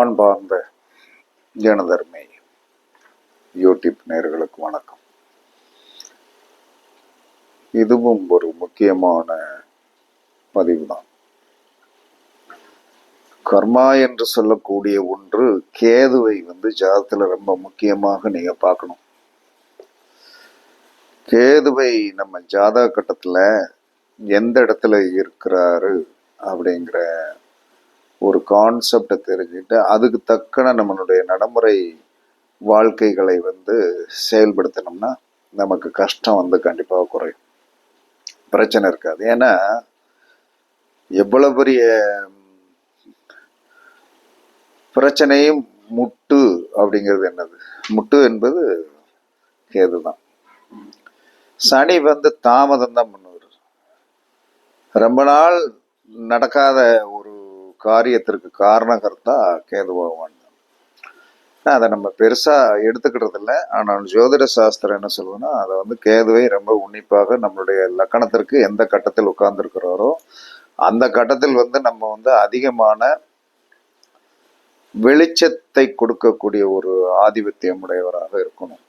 அன்பார்ந்த ஜனதர்மை யூடியூப் நேர்களுக்கு வணக்கம். இதுவும் ஒரு முக்கியமான பதிவு தான் கர்மா என்று சொல்லக்கூடிய ஒன்று கேதுவை வந்து ஜாதத்துல ரொம்ப முக்கியமாக நீங்க பார்க்கணும். கேதுவை நம்ம ஜாதக கட்டத்தில் எந்த இடத்துல இருக்கிறாரு அப்படிங்கிற ஒரு கான்செப்டை தெரிஞ்சுக்கிட்டு அதுக்கு தக்கன நம்மளுடைய நடைமுறை வாழ்க்கைகளை வந்து செயல்படுத்தினோம்னா நமக்கு கஷ்டம் வந்து கண்டிப்பாக குறையும். பிரச்சனை இருக்காது. ஏன்னா எவ்வளோ பெரிய பிரச்சனையும் முட்டு அப்படிங்கிறது என்னது? முட்டு என்பது கேது தான் சனி வந்து தாமதம் தான் பண்ணுவார் ரொம்ப நாள் நடக்காத காரியத்திற்கு காரணகர்த்தா கேது பகவான் தான். அதை நம்ம பெருசாக எடுத்துக்கிறது இல்லை ஆனால் ஜோதிட சாஸ்திரம் என்ன சொல்லுதுன்னா அதை வந்து கேதுவை ரொம்ப உன்னிப்பாக நம்மளுடைய லக்கணத்திற்கு எந்த கட்டத்தில் உட்கார்ந்துருக்கிறாரோ அந்த கட்டத்தில் வந்து நம்ம வந்து அதிகமான வெளிச்சத்தை கொடுக்கக்கூடிய ஒரு ஆதிபத்தியம் உடையவராக இருக்கணும்.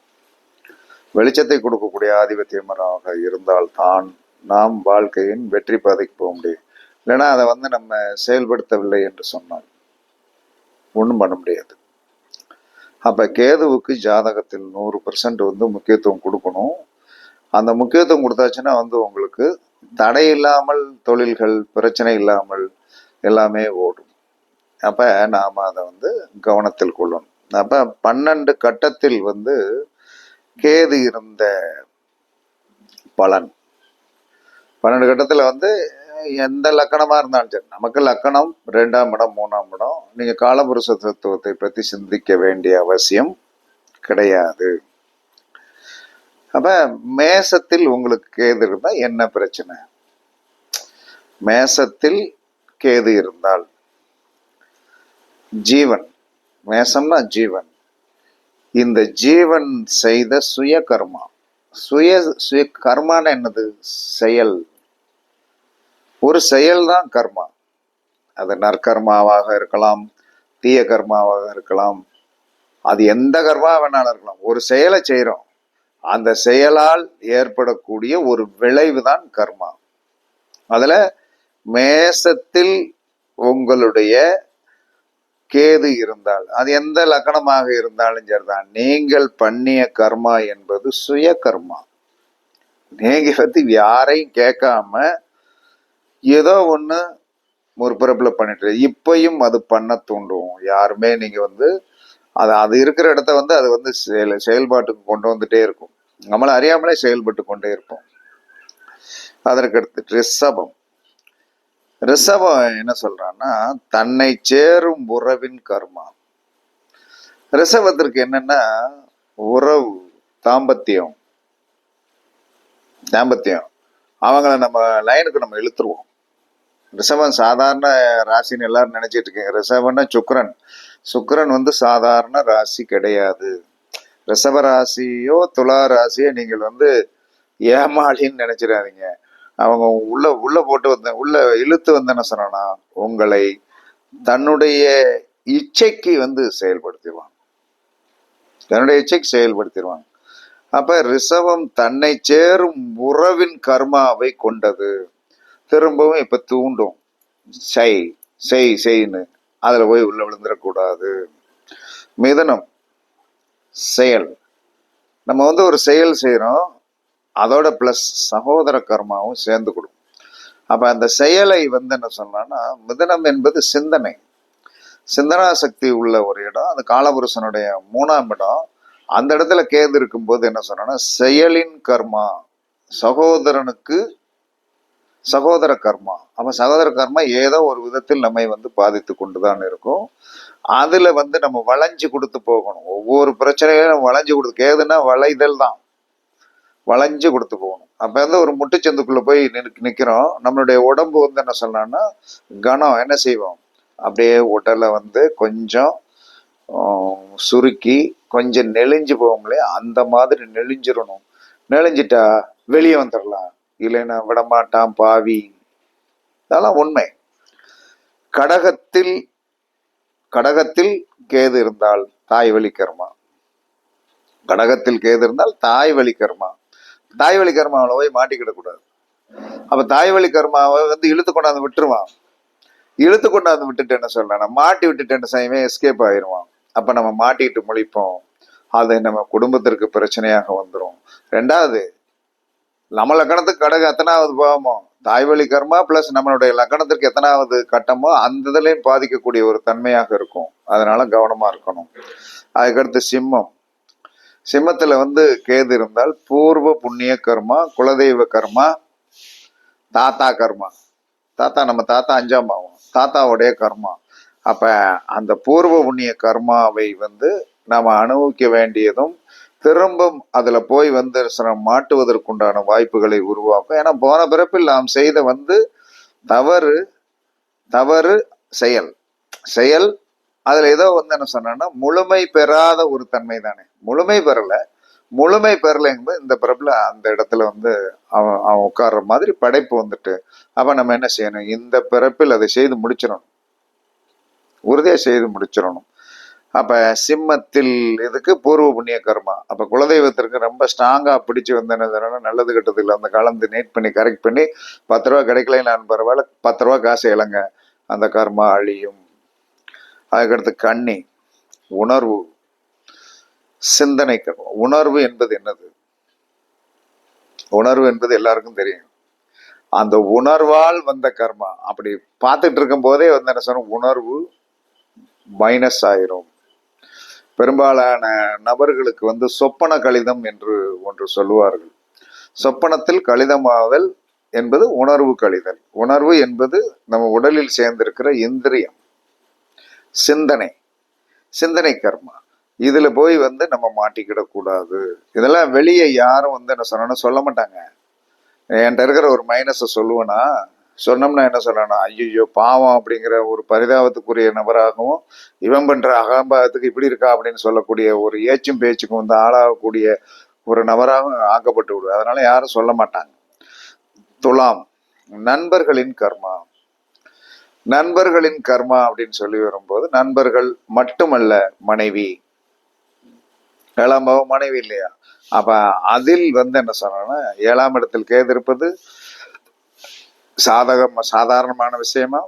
வெளிச்சத்தை கொடுக்கக்கூடிய ஆதிபத்தியமராக இருந்தால்தான் நாம் வாழ்க்கையின் வெற்றி பாதைக்கு போக முடியும். இல்லைன்னா அதை வந்து நம்ம செயல்படுத்தவில்லை என்று சொன்னால் ஒன்றும் பண்ண முடியாது. அப்போ கேதுவுக்கு ஜாதகத்தில் நூறு பர்சன்ட் வந்து முக்கியத்துவம் கொடுக்கணும். அந்த முக்கியத்துவம் கொடுத்தாச்சுன்னா வந்து உங்களுக்கு தடை இல்லாமல் தொழில்கள் பிரச்சனை இல்லாமல் எல்லாமே ஓடும். அப்போ நாம் அதை வந்து கவனத்தில் கொள்ளணும். அப்போ பன்னெண்டு கட்டத்தில் வந்து கேது இருந்த பலன். பன்னெண்டு கட்டத்தில் வந்து எந்த லக்கணமா இருந்தாலும் சரி நமக்கு லக்கணம் ரெண்டாம் இடம் மூணாம் இடம். நீங்க காலபுருஷ தத்துவத்தை பத்தி சிந்திக்க வேண்டிய அவசியம் கிடையாது. அப்ப மேசத்தில் உங்களுக்கு கேது இருந்தா என்ன பிரச்சனை? மேசத்தில் கேது இருந்தால் ஜீவன். மேசம்னா ஜீவன். இந்த ஜீவன் செய்த சுய கர்மா சுய சுய கர்மான என்னது? செயல். ஒரு செயல் தான் கர்மா. அது நற்கர்மாவாக இருக்கலாம் தீய கர்மாவாக இருக்கலாம். அது எந்த கர்மா வேணாலும் இருக்கலாம். ஒரு செயலை செய்கிறோம் அந்த செயலால் ஏற்படக்கூடிய ஒரு விளைவு தான் கர்மா. அதில் மேசத்தில் உங்களுடைய கேது இருந்தால் அது எந்த லக்கணமாக இருந்தாலும் சரிதான். நீங்கள் பண்ணிய கர்மா என்பது சுய கர்மா நீங்க வந்து யாரையும் கேட்காம ஏதோ ஒன்று ஒரு பண்ணிட்டு இப்பையும் அது பண்ண தூண்டும் யாருமே நீங்கள் வந்து அது அது இருக்கிற இடத்த வந்து அது வந்து செயல் செயல்பாட்டுக்கு கொண்டு வந்துட்டே இருக்கும். நம்மளை அறியாமலே செயல்பட்டு கொண்டே இருப்போம். அதற்கு அடுத்து ரிஷபம். ரிஷபம் என்ன சொல்றான்னா தன்னை சேரும் உறவின் கர்மா. ரிஷபத்திற்கு என்னன்னா உறவு தாம்பத்தியம். தாம்பத்தியம். அவங்கள நம்ம லைனுக்கு நம்ம இழுத்துருவோம். ரிஷபம் சாதாரண ராசின்னு எல்லாரும் நினைச்சிட்டு இருக்கீங்க ரிஷபம்னா சுக்கரன். சுக்கரன் வந்து சாதாரண ராசி கிடையாது. ரிஷப ராசியோ துலா ராசியோ நீங்கள் வந்து ஏமாளின்னு நினைச்சிடாதீங்க. அவங்க உள்ள உள்ள போட்டு வந்த உள்ள இழுத்து வந்து என்ன சொன்னா உங்களை தன்னுடைய இச்சைக்கு வந்து செயல்படுத்திடுவாங்க. தன்னுடைய இச்சைக்கு செயல்படுத்திடுவாங்க. அப்ப ரிஷபம் தன்னை சேரும் உறவின் கர்மாவை கொண்டது. திரும்பவும் இப்போ தூண்டும். செய் செய் செய்னு அதில் போய் உள்ளே விழுந்துடக்கூடாது மிதனம் செயல். நம்ம வந்து ஒரு செயல் செய்கிறோம் அதோட ப்ளஸ் சகோதர கர்மாவும் சேர்ந்து கொடுக்கும். அப்போ அந்த செயலை வந்து என்ன சொல்லலாம்னா மிதனம் என்பது சிந்தனை. சிந்தனா சக்தி உள்ள ஒரு இடம். அந்த காலபுருஷனுடைய மூணாம் இடம். அந்த இடத்துல கேந்து இருக்கும்போது என்ன சொன்னா செயலின் கர்மா. சகோதரனுக்கு சகோதர கர்மா. அப்ப சகோதர கர்மா ஏதோ ஒரு விதத்தில் நம்மை வந்து பாதித்து கொண்டுதான் இருக்கும். அதில் வந்து நம்ம வளைஞ்சு கொடுத்து போகணும். ஒவ்வொரு பிரச்சனையும் நம்ம வளைஞ்சு கொடுத்து கேதுன்னா வளைதல் தான். வளைஞ்சு கொடுத்து போகணும். அப்போ வந்து ஒரு முட்டுச்சந்துக்குள்ளே போய் நிற்கு நிற்கிறோம் நம்மளுடைய உடம்பு வந்து என்ன சொல்லலாம்னா கனம் என்ன செய்வோம்? அப்படியே உடலை வந்து கொஞ்சம் சுருக்கி கொஞ்சம் நெளிஞ்சு போவோம் இல்லையா அந்த மாதிரி நெளிஞ்சிடணும். நெளிஞ்சிட்டா வெளியே வந்துடலாம். இல்லைன்னா விடமாட்டான் பாவி. இதெல்லாம் உண்மை. கடகத்தில் கடகத்தில் கேது இருந்தால் தாய் வழி கர்மா கடகத்தில் கேது இருந்தால் தாய் வழி கர்மா தாய் வழி கர்மாவில் போய் மாட்டிக்கிடக்கூடாது அப்ப தாய் வழி கர்மாவை வந்து இழுத்து கொண்டாந்து விட்டுருவான். இழுத்து கொண்டாந்து விட்டுட்டு என்ன சொல்லலாம் மாட்டி விட்டுட்டு என்ன செய்வேன்? எஸ்கேப் ஆயிடுவான் அப்ப நம்ம மாட்டிட்டு முழிப்போம். அது நம்ம குடும்பத்திற்கு பிரச்சனையாக வந்துடும் ரெண்டாவது நம்ம லக்கணத்துக்கு கடகு எத்தனாவது பாவமோ? தாய் வழி கர்மா பிளஸ் நம்மளுடைய லக்கணத்திற்கு எத்தனாவது கட்டமோ அந்த இதுலையும் பாதிக்கக்கூடிய ஒரு தன்மையாக இருக்கும். அதனால கவனமா இருக்கணும். அதுக்கடுத்து சிம்மம். சிம்மத்துல வந்து கேது இருந்தால் பூர்வ புண்ணிய கர்மா குலதெய்வ கர்மா தாத்தா கர்மா. தாத்தா நம்ம தாத்தா அஞ்சாம் பாவம். தாத்தாவுடைய கர்மா. அப்ப அந்த பூர்வ புண்ணிய கர்மாவை வந்து நாம அனுபவிக்க வேண்டியதும் திரும்பும் அதில் போய் வந்து மாட்டுவதற்குண்டான வாய்ப்புகளை உருவாக்கும். ஏன்னா போன பிறப்பில் நாம் செய்த வந்து தவறு தவறு செயல். செயல் அதில் ஏதோ வந்து என்ன சொன்னா முழுமை பெறாத ஒரு தன்மை தானே. முழுமை பெறலை. முழுமை பெறலைங்கும்போது இந்த பிறப்பில் அந்த இடத்துல வந்து அவன் அவன் உட்கார்ற மாதிரி படைப்பு வந்துட்டு அப்போ நம்ம என்ன செய்யணும்? இந்த பிறப்பில் அதை செய்து முடிச்சிடணும். உறுதியாக செய்து முடிச்சிடணும். அப்ப சிம்மத்தில் இதுக்கு பூர்வ புண்ணிய கர்மா. அப்ப குலதெய்வத்திற்கு ரொம்ப ஸ்ட்ராங்கா பிடிச்சு வந்து என்ன நல்லது கெட்டது அந்த கலந்து நேட் பண்ணி கரெக்ட் பண்ணி பத்து ரூபா கிடைக்கல நான் பரவாயில்ல பத்து ரூபா காசு இழங்க. அந்த கர்மா அழியும். அதுக்கடுத்து கண்ணி உணர்வு சிந்தனை கர்மம் உணர்வு என்பது என்னது? உணர்வு என்பது எல்லாருக்கும் தெரியும். அந்த உணர்வால் வந்த கர்மா. அப்படி பார்த்துட்டு இருக்கும் போதே வந்து என்ன சொன்ன? உணர்வு மைனஸ் ஆயிரும். பெரும்பாலான நபர்களுக்கு வந்து சொப்பன கழிதம் என்று ஒன்று சொல்லுவார்கள். சொப்பனத்தில் கழிதமாதல் என்பது உணர்வு கழிதல் உணர்வு என்பது நம்ம உடலில் சேர்ந்திருக்கிற இந்திரியம் சிந்தனை சிந்தனை கர்மா. இதில் போய் வந்து நம்ம மாட்டிக்கிடக்கூடாது இதெல்லாம் வெளியே யாரும் வந்து என்ன சொன்னோன்னு சொல்ல மாட்டாங்க. என்கிட்ட இருக்கிற ஒரு மைனஸை சொல்லுவேன்னா சொன்னோம்னா என்ன சொல்லணும் ஐயோ பாவம் அப்படிங்கிற ஒரு பரிதாபத்துக்குரிய நபராகவும் இவன் பண்ற அகம்பாவத்துக்கு இப்படி இருக்கா அப்படின்னு சொல்லக்கூடிய ஒரு ஏச்சும் பேச்சுக்கும் வந்து ஆளாகக்கூடிய ஒரு நபராகவும் ஆக்கப்பட்டு விடுது அதனால யாரும் சொல்ல மாட்டாங்க. துலாம் நண்பர்களின் கர்மா. நண்பர்களின் கர்மா அப்படின்னு சொல்லி வரும்போது நண்பர்கள் மட்டுமல்ல மனைவி. ஏழாம் பாவம் மனைவி இல்லையா? அப்ப அதில் வந்து என்ன சொன்னா ஏழாம் இடத்தில் கேது இருப்பது சாதகம் சாதாரணமான விஷயமா?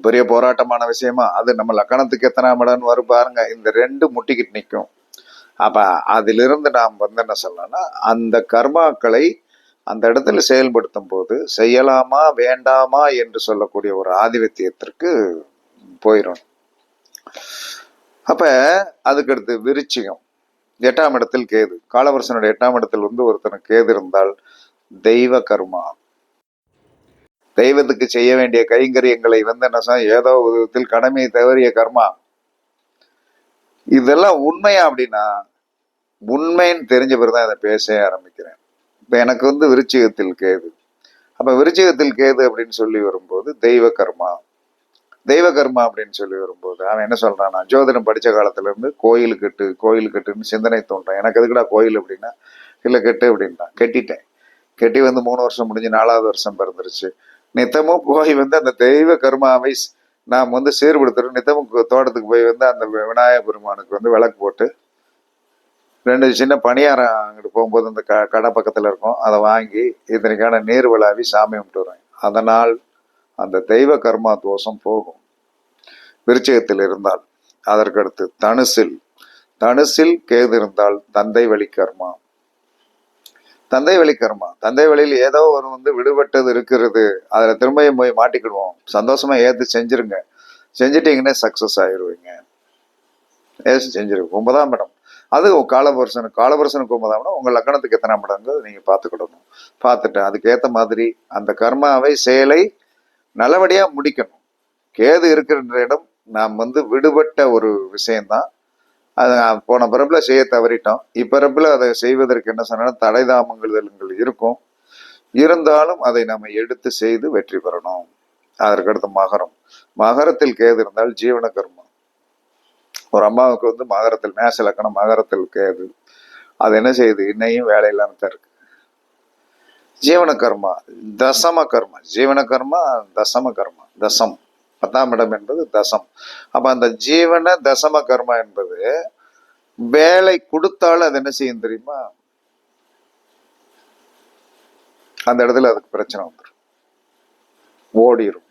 பெரிய போராட்டமான விஷயமா? அது நம்ம லக்கணத்துக்கு எத்தனாம் இடம்னு வரும் பாருங்க. இந்த ரெண்டு முட்டிக்கிட்டு நிற்கும் அப்ப அதிலிருந்து நாம் வந்து என்ன சொல்லணும்னா அந்த கர்மாக்களை அந்த இடத்துல செயல்படுத்தும் போது செய்யலாமா வேண்டாமா என்று சொல்லக்கூடிய ஒரு ஆதிபத்தியத்திற்கு போயிடும் அப்ப அதுக்கடுத்து விருச்சிகம். எட்டாம் இடத்தில் கேது. காலவரசனுடைய எட்டாம் இடத்தில் வந்து ஒருத்தனுக்கு கேது இருந்தால் தெய்வ கர்மா. தெய்வத்துக்கு செய்ய வேண்டிய கைங்கரியங்களை வந்து என்ன ஏதோ விதத்தில் கடமையை தவறிய கர்மா. இதெல்லாம் உண்மையா அப்படின்னா உண்மைன்னு தெரிஞ்ச பிறகுதான் இதை பேச ஆரம்பிக்கிறேன். இப்போ எனக்கு வந்து விருச்சிகத்தில் கேது. அப்போ விருச்சிகத்தில் கேது அப்படின்னு சொல்லி வரும்போது தெய்வ கர்மா. தெய்வ கர்மா அப்படின்னு சொல்லி வரும்போது அவன் என்ன சொல்றான்னா ஜோதிடம் படித்த காலத்துலேருந்து கோயில் கெட்டு கோயில் கெட்டுன்னு சிந்தனை தோன்றான். எனக்கு எதுக்குடா கோயில் அப்படின்னா இல்லை கெட்டு அப்படின்ட்டான். கெட்டிட்டேன். கெட்டி வந்து மூணு வருஷம் முடிஞ்சு நாலாவது வருஷம் பிறந்துருச்சு. நித்தமும் போய் வந்து அந்த தெய்வ கர்மாவை நாம் வந்து சீர்படுத்துகிறோம் நித்தமும் தோட்டத்துக்கு போய் வந்து அந்த விநாயகர் பெருமானுக்கு வந்து விளக்கு போட்டு ரெண்டு சின்ன பணியாரம் அங்கிட்டு போகும்போது அந்த க கடை பக்கத்தில் இருக்கும். அதை வாங்கி இத்தனைக்கான நீர் விழாவி சாமி கும்பிட்டு அதனால் அந்த தெய்வ கர்மா தோஷம் போகும். விருச்சகத்தில் இருந்தால் அதற்கடுத்து தனுசில். தனுசில் கேது இருந்தால் தந்தை வழி கர்மா. தந்தை வழி கர்மா. தந்தை வழியில் ஏதோ ஒரு வந்து விடுபட்டது இருக்கிறது. அதில் திரும்பியும் போய் மாட்டிக்கிடுவோம். சந்தோஷமா ஏற்று செஞ்சிருங்க. செஞ்சிட்டீங்கன்னா சக்ஸஸ் ஆயிடுவீங்க ஏசு செஞ்சிருங்க ஒன்பதாம் இடம் அது காலபுருஷனுக்கு காலபுருஷனுக்கு ஒன்பதாம் இடம் உங்கள் லக்கணத்துக்கு எத்தனை இடங்கிறது நீங்கள் பார்த்துக்கிடணும். பார்த்துட்டு அதுக்கேற்ற மாதிரி அந்த கர்மாவை செயலை நல்லபடியாக முடிக்கணும். கேது இருக்கின்ற இடம் நாம் வந்து விடுபட்ட ஒரு விஷயம்தான். அது போன பிறப்பில் செய்ய தவறிட்டோம். இப்பிறப்பில் அதை செய்வதற்கு என்ன சொன்னா தடை தாமங்கள் இருக்கும். இருந்தாலும் அதை நம்ம எடுத்து செய்து வெற்றி பெறணும். அதற்கடுத்து மகரம். மகரத்தில் கேது இருந்தால் ஜீவன கர்மம் ஒரு அம்மாவுக்கு வந்து மகரத்தில் மேச லக்கணம் மகரத்தில் கேது. அது என்ன செய்யுது? இன்னையும் வேலை இல்லாமல் தான் இருக்கு. ஜீவன கர்மா தசம கர்மா. ஜீவன கர்மா தசம கர்மா. தசம். பத்தாம் இடம் என்பது தசம். அப்ப அந்த ஜீவன தசம கர்மா என்பது வேலை கொடுத்தாலும் அது என்ன செய்யும் தெரியுமா? அந்த இடத்துல அதுக்கு பிரச்சனை வந்துடும் ஓடிரும்.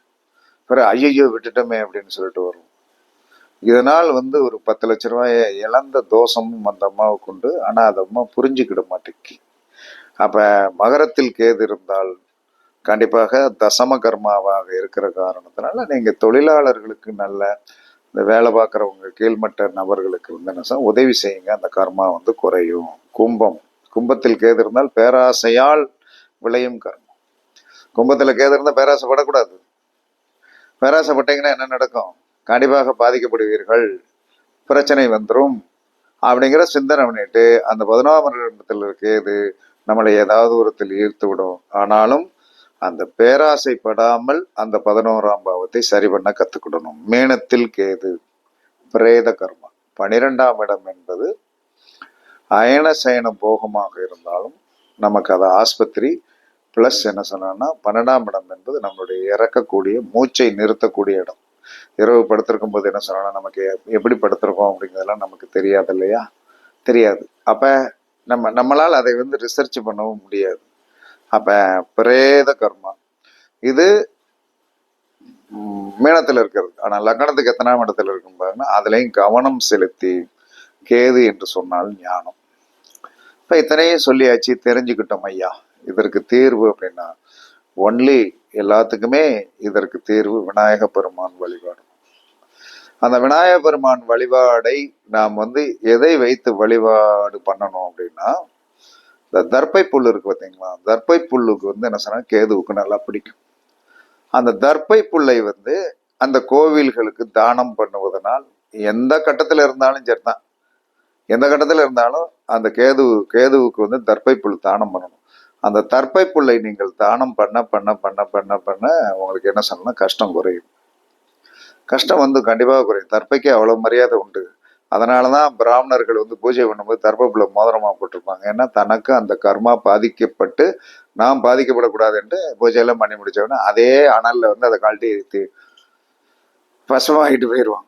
பிற ஐயையோ விட்டுட்டோமே அப்படின்னு சொல்லிட்டு வரும். இதனால் வந்து ஒரு பத்து லட்ச ரூபாயை இழந்த தோஷமும் அந்த அம்மாவுக்கு உண்டு. ஆனால் அந்த அம்மா புரிஞ்சுக்கிட மாட்டேங்கி அப்போ மகரத்தில் கேது இருந்தால் கண்டிப்பாக தசம கர்மாவாக இருக்கிற காரணத்தினால நீங்கள் தொழிலாளர்களுக்கு நல்ல இந்த வேலை பார்க்குறவங்க கீழ்மட்ட நபர்களுக்கு வந்து என்ன உதவி செய்யுங்க. அந்த கர்மா வந்து குறையும். கும்பம். கும்பத்தில் கேது இருந்தால் பேராசையால் விளையும் கர்மம் கும்பத்தில் கேது இருந்தால் பேராசைப்படக்கூடாது. பேராசைப்பட்டீங்கன்னா என்ன நடக்கும்? கண்டிப்பாக பாதிக்கப்படுவீர்கள். பிரச்சனை வந்துடும் அப்படிங்கிற சிந்தனை பண்ணிட்டு அந்த பதினோராம் இடத்தில் கேது நம்மளை ஏதாவது ஒருத்தில் ஈர்த்து விடும். ஆனாலும் அந்த பேராசைப்படாமல் அந்த பதினோராம் பாவத்தை சரி பண்ண கத்துக்கிடணும். மேனத்தில் கேது பிரேத கர்மா. பனிரெண்டாம் இடம் என்பது அயன சயன போகமாக இருந்தாலும் நமக்கு அது ஆஸ்பத்திரி ப்ளஸ் என்ன சொன்னோன்னா பன்னெண்டாம் இடம் என்பது நம்மளுடைய இறக்கக்கூடிய மூச்சை நிறுத்தக்கூடிய இடம். இரவு படுத்திருக்கும் போது என்ன சொன்னோம்னா நமக்கு எப்படி படுத்திருக்கோம் அப்படிங்கிறதெல்லாம் நமக்கு தெரியாது இல்லையா? தெரியாது. அப்ப நம்ம நம்மளால் அதை வந்து ரிசர்ச் பண்ணவும் முடியாது. அப்போ பிரேத கர்மா. இது மீனத்தில் இருக்கிறது. ஆனால் லக்னத்துக்கு எத்தனாம் இடத்துல இருக்கும் பாருங்க. அதுலேயும் கவனம் செலுத்தி கேது என்று சொன்னால் ஞானம். இப்போ இத்தனையும் சொல்லியாச்சு தெரிஞ்சுக்கிட்டோம் ஐயா. இதற்கு தீர்வு அப்படின்னா ஒன்லி எல்லாத்துக்குமே இதற்கு தீர்வு விநாயக பெருமான் வழிபாடு. அந்த விநாயக பெருமான் வழிபாடை நாம் வந்து எதை வைத்து வழிபாடு பண்ணணும் அப்படின்னா இந்த தர்ப்பை புல் இருக்கு பார்த்தீங்களா? தர்ப்பை புல்லுக்கு வந்து என்ன சொன்னா கேதுவுக்கு நல்லா பிடிக்கும். அந்த தர்ப்பை புல்லை வந்து அந்த கோவில்களுக்கு தானம் பண்ணுவதனால் எந்த கட்டத்தில் இருந்தாலும் சரிதான். எந்த கட்டத்தில் இருந்தாலும் அந்த கேது கேதுவுக்கு வந்து தர்ப்பை புல் தானம் பண்ணணும். அந்த தர்ப்பை புல்லை நீங்கள் தானம் பண்ண பண்ண பண்ண பண்ண பண்ண உங்களுக்கு என்ன சொல்லணும் கஷ்டம் குறையும். கஷ்டம் வந்து கண்டிப்பாக குறையும். தர்ப்பைக்கு அவ்வளோ மரியாதை உண்டு. அதனாலதான் பிராமணர்கள் வந்து பூஜை பண்ணும்போது தர்ப்பப்புல மோதிரமா போட்டிருப்பாங்க. ஏன்னா தனக்கு அந்த கர்மா பாதிக்கப்பட்டு நாம் பாதிக்கப்படக்கூடாது என்று பூஜையெல்லாம் பண்ணி முடித்தவொடனே அதே அனல்ல வந்து அதை கழட்டி பசமாகிட்டு போயிடுவாங்க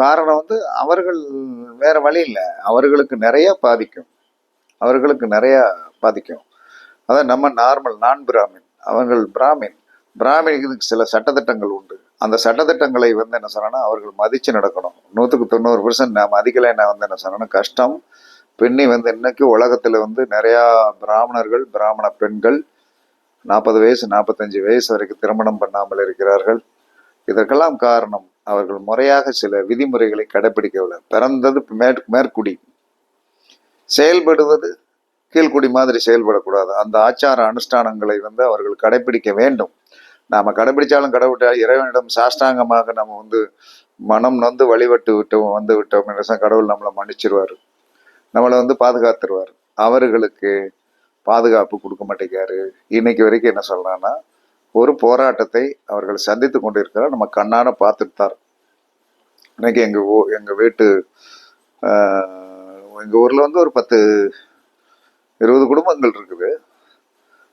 காரணம் வந்து அவர்கள் வேற வழி இல்லை. அவர்களுக்கு நிறைய பாதிக்கும். அவர்களுக்கு நிறைய பாதிக்கும். அதான் நம்ம நார்மல் நான் பிராமின் அவர்கள் பிராமின் பிராமினுக்கு சில சட்டத்திட்டங்கள் உண்டு. அந்த சட்டத்திட்டங்களை வந்து என்ன சொன்னா அவர்கள் மதிச்சு நடக்கணும். நூற்றுக்கு தொண்ணூறு பர்சன்ட் நான் மதிக்கலை நான் வந்து என்ன சொன்னா கஷ்டம். பெண்ணி வந்து இன்னைக்கு உலகத்துல வந்து நிறையா பிராமணர்கள் பிராமண பெண்கள் நாற்பது வயசு நாற்பத்தஞ்சு வயசு வரைக்கும் திருமணம் பண்ணாமல் இருக்கிறார்கள். இதற்கெல்லாம் காரணம் அவர்கள் முறையாக சில விதிமுறைகளை கடைபிடிக்கவில்லை பிறந்தது மேற் மேற்குடி. செயல்படுவது கீழ்குடி மாதிரி செயல்படக்கூடாது. அந்த ஆச்சார அனுஷ்டானங்களை வந்து அவர்கள் கடைபிடிக்க வேண்டும். நாம கடைபிடிச்சாலும் கடைபிடிச்சா இறைவனிடம் சாஷ்டாங்கமாக நம்ம வந்து மனம் நொந்து வழிபட்டு விட்டோம் வந்து விட்டோம் என்று கடவுள் நம்மளை மன்னிச்சிருவார். நம்மளை வந்து பாதுகாத்துருவார். அவர்களுக்கு பாதுகாப்பு கொடுக்க மாட்டேங்கிறாரு. இன்னைக்கு வரைக்கும் என்ன சொல்லலாம்னா ஒரு போராட்டத்தை அவர்கள் சந்தித்து கொண்டிருக்கிறார். நம்ம கண்ணான பார்த்துட்டு தான் இன்னைக்கு எங்கள் ஊ எங்கள் வீட்டு எங்கள் ஊரில் வந்து ஒரு பத்து இருபது குடும்பங்கள் இருக்குது.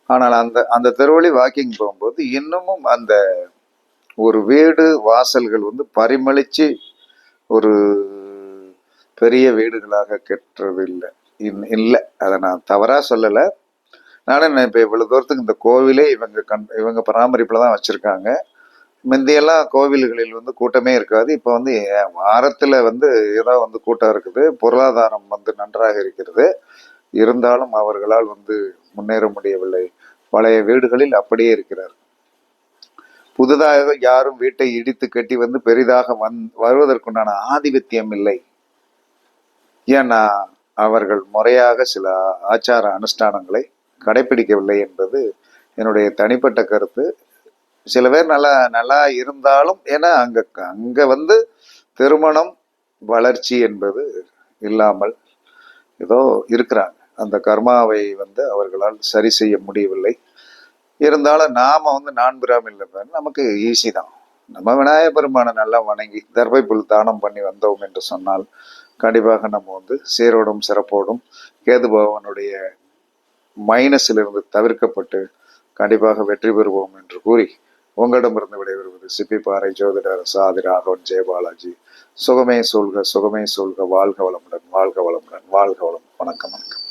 ஆனால் அந்த அந்த தெருவழி வாக்கிங் போகும்போது இன்னமும் அந்த ஒரு வீடு வாசல்கள் வந்து பரிமளித்து ஒரு பெரிய வீடுகளாக கெட்டுறது இல்லை இன் இல்லை. அதை நான் தவறாக சொல்லலை. நானும் இப்போ இவ்வளோ தூரத்துக்கு இந்த கோவிலே இவங்க கண் இவங்க பராமரிப்பில் தான் வச்சுருக்காங்க. முந்தையெல்லாம் கோவில்களில் வந்து கூட்டமே இருக்காது. இப்போ வந்து வாரத்தில் வந்து ஏதோ வந்து கூட்டம் இருக்குது. பொருளாதாரம் வந்து நன்றாக இருக்கிறது. இருந்தாலும் அவர்களால் வந்து முன்னேற முடியவில்லை. பழைய வீடுகளில் அப்படியே இருக்கிறார். புதிதாக யாரும் வீட்டை இடித்து கட்டி வந்து பெரிதாக வந் வருவதற்குண்டான ஆதிபத்தியம் இல்லை. ஏன்னா அவர்கள் முறையாக சில ஆச்சார அனுஷ்டானங்களை கடைபிடிக்கவில்லை என்பது என்னுடைய தனிப்பட்ட கருத்து. சில பேர் நல்லா நல்லா இருந்தாலும் ஏன்னா அங்கே அங்கே வந்து திருமணம் வளர்ச்சி என்பது இல்லாமல் ஏதோ இருக்கிறாங்க. அந்த கர்மாவை வந்து அவர்களால் சரி செய்ய முடியவில்லை. இருந்தாலும் நாம் வந்து நான் பிராமில் நமக்கு ஈஸி தான். நம்ம விநாயகர் பெருமானை நல்லா வணங்கி தர்பை புல் தானம் பண்ணி வந்தோம் என்று சொன்னால் கண்டிப்பாக நம்ம வந்து சீரோடும் சிறப்போடும் கேது பகவானுடைய மைனஸிலிருந்து தவிர்க்கப்பட்டு கண்டிப்பாக வெற்றி பெறுவோம் என்று கூறி உங்களிடமிருந்து விடைபெறுவது சிப்பி பாறை ஜோதிடர் சாதி ராகவன் ஜெயபாலாஜி சுகமே சொல்க சுகமே சொல்க வாழ்க வளமுடன் வாழ்க வளமுடன் வாழ்க வளம் வணக்கம் வணக்கம்.